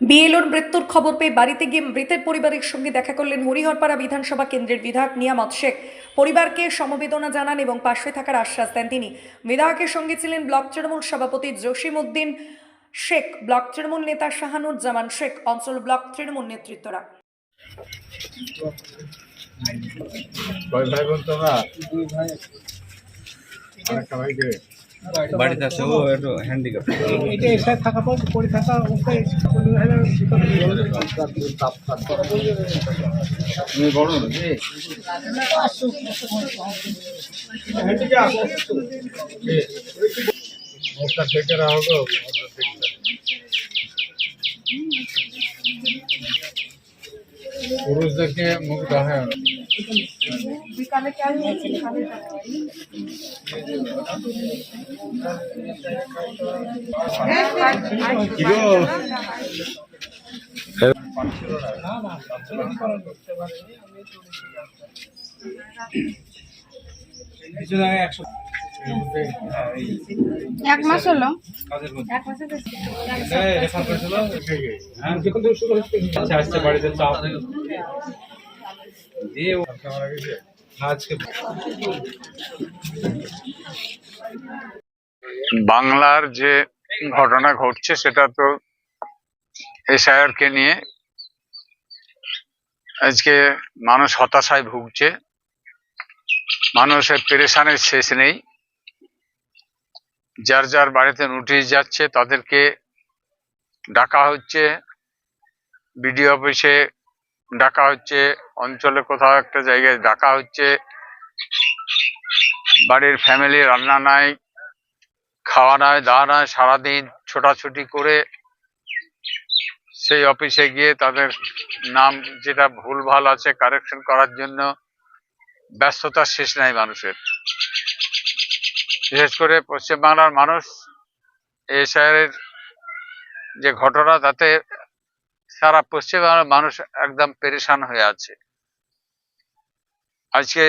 বিএলওর মৃত্যুর খবর পেয়ে বাড়িতে গিয়ে মৃতের পরিবারের সঙ্গে দেখা করলেন হরিহরপাড়া বিধানসভা কেন্দ্রের বিধায়ক নিয়ামত শেখ। পরিবারকে সমবেদনা জানান এবং পাশে থাকার আশ্বাস দেন তিনি। বিধায়কের সঙ্গে ছিলেন ব্লক তৃণমূল সভাপতি জসিম উদ্দিন শেখ, ব্লক তৃণমূল নেতা শাহানুজ্জামান শেখ, অঞ্চল ব্লক তৃণমূল নেতৃত্বরা। ভাই ভাই বাড়িতে আছে ও একটু হ্যান্ডিক্যাপ এটা এসে থাকা পর পড়ে থাকা অবস্থায় তুমি বড় নাকি মুখটা থেকে রাখো গো পুরুষদেরকে মুখ একশো এক মাস হলো? এক আচ্ছা আসছে বাড়িতে চাপ দিয়ে বাংলার যে ঘটনা ঘটছে, সেটা তো এসআইআরকে নিয়ে আজকে মানুষ হতাশায় ভুগছে। মানুষের পেরেশানের শেষ নেই। যার যার বাড়িতে নোটিশ যাচ্ছে, তাদেরকে ডাকা হচ্ছে। বিডিও অফিসে ডাকা হচ্ছে অঞ্চলে কোথাও একটা জায়গায় ডাকা হচ্ছে বাড়ির ফ্যামিলি রান্না নাই, খাওয়া নয় দাওয়া নয় সারাদিন ছোটাছুটি করে সেই অফিসে গিয়ে তাদের নাম যেটা ভুলভাল আছে কারেকশন করার জন্য ব্যস্ততার শেষ নাই মানুষের। বিশেষ করে পশ্চিমবাংলার মানুষ এসআইয়ের যে ঘটনা, তাতে সারা পশ্চিমবাংলার মানুষ একদম পেরেশান হয়ে আছে। আজকে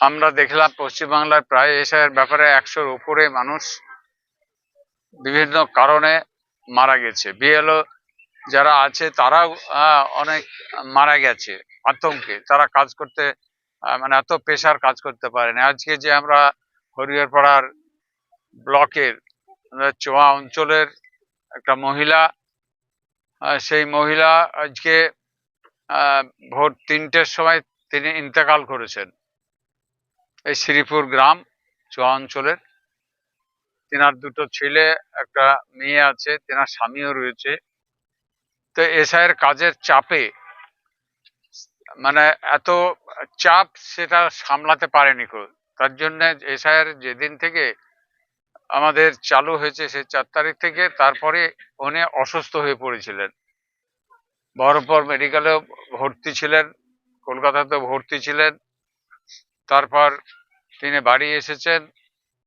আমরা দেখলাম পশ্চিমবাংলার প্রায় এসের ব্যাপারে একশোর উপরে মানুষ বিভিন্ন কারণে মারা গেছে। বিএলও যারা আছে, তারাও অনেক মারা গেছে, আতঙ্কে। তারা কাজ করতে মানে এত পেশার কাজ করতে পারেনি। আজকে যে আমরা হরিহরপাড়ার ব্লকের চোয়া অঞ্চলের একটা মহিলা সেই মহিলা আজকে ভোর তিনটের সময় তিনি ইন্তেকাল করেছেন। এই শ্রীপুর গ্রাম, চুয়া অঞ্চলের। তেনার দুটো ছেলে, একটা মেয়ে আছে, তেনার স্বামীও রয়েছে। তো এসআইয়ের কাজের চাপে মানে এত চাপ সেটা সামলাতে পারেনি কো তার জন্য এসআইয়ের যেদিন থেকে আমাদের চালু হয়েছে সেই চার তারিখ থেকে, তারপরে উনি অসুস্থ হয়ে পড়েছিলেন। বহরমপুর মেডিকেলেও ভর্তি ছিলেন কলকাতাতেও ভর্তি ছিলেন। তারপর তিনি বাড়ি এসেছেন,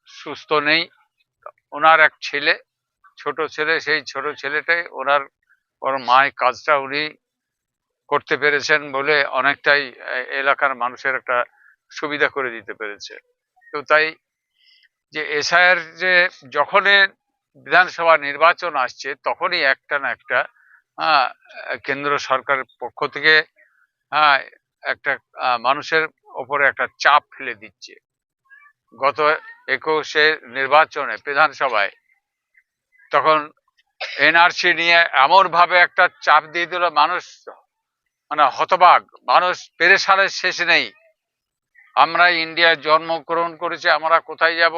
সুস্থ নেই। ওনার এক ছেলে, ছোট ছেলে, সেই ছোট ছেলেটাই ওনার ওর মায়ের কাজটা উনি করতে পেরেছেন বলে অনেকটাই এলাকার মানুষের একটা সুবিধা করে দিতে পেরেছে। তো তাই যে এসআইয়ের যে যখনই বিধানসভা নির্বাচন আসছে, তখনই একটা না একটা কেন্দ্র সরকারের পক্ষ থেকে একটা মানুষের ওপরে একটা চাপ ফেলে দিচ্ছে। গত একুশে নির্বাচনে বিধানসভায় তখন এনআরসি নিয়ে এমন ভাবে একটা চাপ দিয়ে দিল, মানুষ মানে হতবাক, মানুষ পেরেশানের শেষ নেই। আমরা ইন্ডিয়ায় জন্মগ্রহণ করেছি, আমরা কোথায় যাব?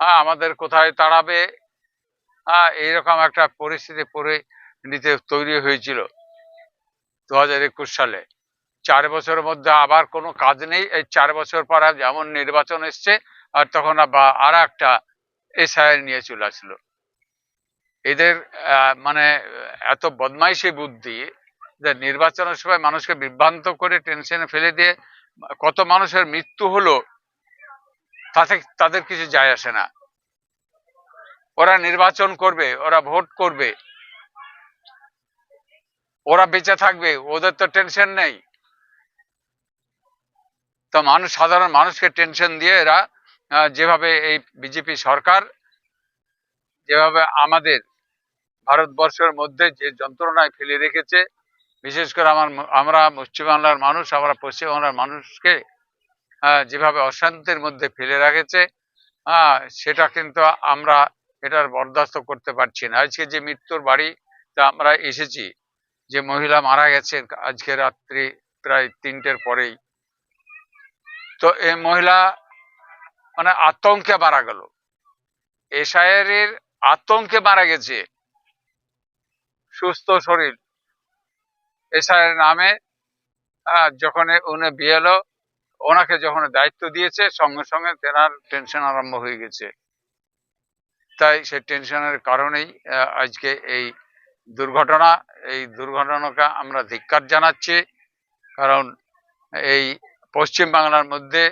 হ্যাঁ আমাদের কোথায় তাড়াবে হ্যাঁ এইরকম একটা পরিস্থিতি পরে নিতে তৈরি হয়েছিল দু হাজার একুশ সালে। চার বছরের মধ্যে আবার কোনো কাজ নেই, এই চার বছর পর যেমন নির্বাচন এসছে, আর তখন আবার আর একটা এসআইআর নিয়ে চলে আসলো। এদের মানে এত বদমাইশি বুদ্ধি যে নির্বাচনের সময় মানুষকে বিভ্রান্ত করে, টেনশনে ফেলে দিয়ে কত মানুষের মৃত্যু হলো, তাতে তাদের কিছু যায় আসে না। ওরা নির্বাচন করবে, ওরা ভোট করবে, ওরা বেঁচে থাকবে, ওদের তো টেনশন নেই। তো মানুষ, সাধারণ মানুষকে টেনশন দিয়ে এরা যেভাবে এই বিজেপি সরকার, যেভাবে আমাদের ভারতবর্ষের মধ্যে যে যন্ত্রণায় ফেলে রেখেছে বিশেষ করে আমার আমরা পশ্চিমবাংলার মানুষ, আমরা পশ্চিমবাংলার মানুষকে যেভাবে অশান্তির মধ্যে ফেলে রেখেছে সেটা কিন্তু আমরা এটার বরদাস্ত করতে পারছি না। আজকে যে মৃত্যুর বাড়িতে আমরা এসেছি, যে মহিলা মারা গেছে আজকে রাত্রি প্রায় তিনটের পরেই। তো এই মহিলা মানে আতঙ্কে মারা গেল। এশায়ারের আতঙ্কে মারা গেছে। সুস্থ শরীর। এশায়ের নামে যখন উনি বিয়েলো ওনাকে যখন দায়িত্ব দিয়েছে, সঙ্গে সঙ্গে তেনার টেনশন আরম্ভ হয়ে গেছে। তাই সে টেনশনের কারণেই আজকে এই দুর্ঘটনা, এই দুর্ঘটনাকে আমরা ধিক্কার জানাচ্ছি। কারণ এই পশ্চিম বাংলার মধ্যে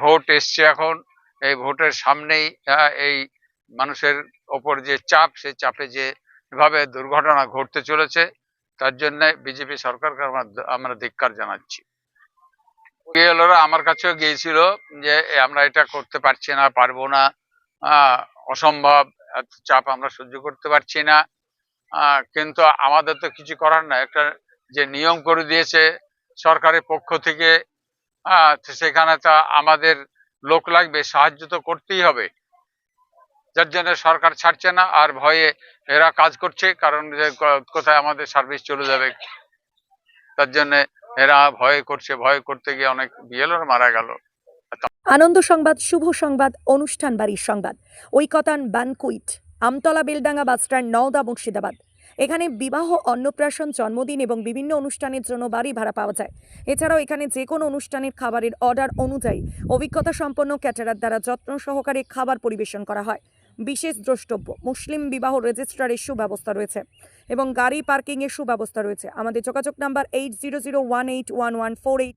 ভোট এসছে এখন, এই ভোটের সামনেই এই মানুষের ওপর যে চাপ সেই চাপে যে এভাবে দুর্ঘটনা ঘটতে চলেছে তার জন্য বিজেপি সরকারকে আমরা ধিক্কার জানাচ্ছি। আমার কাছেও গিয়েছিল যে আমরা এটা করতে পারছি না, পারব না। অসম্ভব, এত চাপ আমরা সহ্য করতে পারছি না। কিন্তু আমাদের তো কিছু করার নাই। একটা যে নিয়ম করে দিয়েছে সরকারের পক্ষ থেকে সেখানে তো আমাদের লোক লাগবে, সাহায্য তো করতেই হবে। যার জন্য সরকার ছাড়ছে না আর ভয়ে এরা কাজ করছে, কারণ যে কোথায় আমাদের সার্ভিস চলে যাবে। তার জন্য এরা ভয় করছে, ভয় করতে গিয়ে অনেক বিএলওর মারা গেল। আনন্দ সংবাদ, শুভ সংবাদ, অনুষ্ঠান বাড়ির সংবাদ। Oikotan banquet, Amtala Beldanga bus stand Naoda Murshidabad. এখানে বিবাহ, অন্নপ্রাশন, জন্মদিন এবং বিভিন্ন অনুষ্ঠানের জন্য বাড়ি ভাড়া পাওয়া যায়। এছাড়াও এখানে যে কোনো অনুষ্ঠানের খাবারের অর্ডার অনুযায়ী অভিজ্ঞতা সম্পন্ন ক্যাটারার দ্বারা যত্ন সহকারে খাবার পরিবেশন করা হয়। বিশেষ দ্রষ্টব্য। মুসলিম বিবাহ রেজিস্ট্রারের সুব্যবস্থা রয়েছে এবং গাড়ি পার্কিংয়ের সুব্যবস্থা রয়েছে। আমাদের যোগাযোগ number eight zero zero one eight one one four eight